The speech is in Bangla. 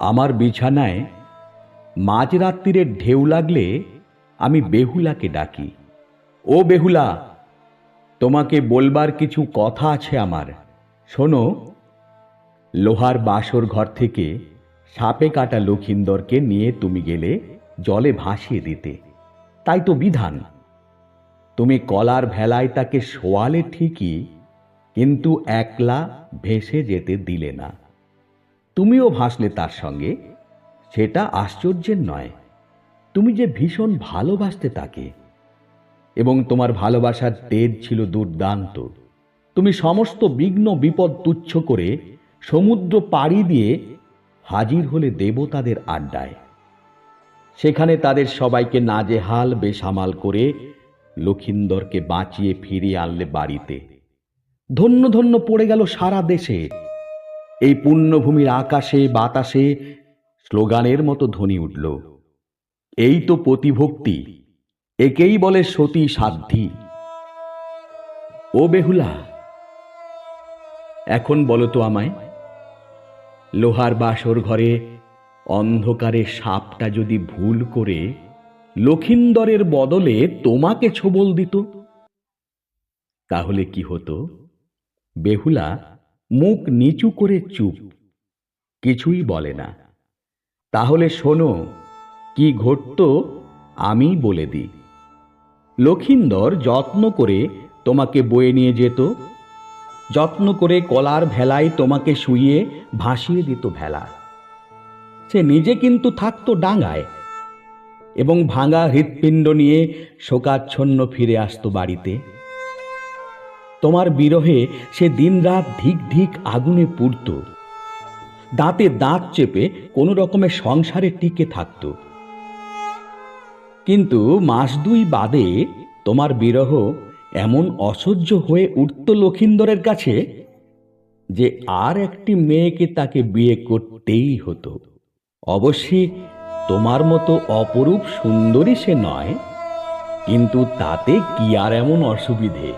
আমার বিছানায় মাঝরাত্রিরের ঢেউ লাগলে আমি বেহুলাকে ডাকি। ও বেহুলা, তোমাকে বলবার কিছু কথা আছে আমার। শোনো, লোহার বাসর ঘর থেকে সাপে কাটা লক্ষিন্দরকে নিয়ে তুমি গেলে জলে ভাসিয়ে দিতে। তাই তো বিধান। তুমি কলার ভেলায় তাকে শোয়ালে ঠিকই, কিন্তু একলা ভেসে যেতে দিলে না। তুমিও ভাসলে তার সঙ্গে, সেটা আশ্চর্যের নয়। তুমি যে ভীষণ ভালোবাসতে তাকে, এবং তোমার ভালোবাসার তেজ ছিল দুর্দান্ত। তুমি সমস্ত বিঘ্ন, বিপদ তুচ্ছ করে সমুদ্র পাড়ি দিয়ে হাজির হলে দেবতাদের আড্ডায়। সেখানে তাদের সবাইকে নাজেহাল, বেসামাল করে লক্ষিন্দরকে বাঁচিয়ে ফিরিয়ে আনলে বাড়িতে। ধন্য ধন্য পড়ে গেল সারা দেশে। এই পুণ্যভূমির আকাশে, বাতাসে স্লোগানের মতো ধ্বনি উঠল। এই তো প্রতিভক্তি, একেই বলে সতী সাধ্যি ও বেহুলা, এখন বলো তো আমায়, লোহার বাসর ঘরে অন্ধকারে সাপটা যদি ভুল করে, লক্ষিন্দরের বদলে তোমাকে ছোবল দিত? তাহলে কি হতো? বেহুলা মুখ নিচু করে চুপ। কিছুই বলে না। তাহলে শোনো, কি ঘটত আমি বলে দিই। লক্ষিন্দর যত্ন করে তোমাকে বয়ে নিয়ে যেত, যত্ন করে কলার ভেলায় তোমাকে শুইয়ে ভাসিয়ে দিত ভেলা। সে নিজে কিন্তু থাকতো ডাঙায় এবং ভাঙা হৃৎপিণ্ড নিয়ে শোকাচ্ছন্ন ফিরে আসতো বাড়িতে। তোমার বিরহে সে দিনরাত ধিক ধিক আগুনে পুড়ত। দাঁতে দাঁত চেপে কোনো রকমের সংসারে টিকে থাকত। কিন্তু মাস দুই বাদে তোমার বিরহ এমন অসহ্য হয়ে উঠত লক্ষিন্দরের কাছে যে আর একটি মেয়েকে তাকে বিয়ে করতেই হতো। অবশ্যই তোমার মতো অপরূপ সুন্দরী সে নয়, কিন্তু তাতে কি আর এমন অসুবিধে?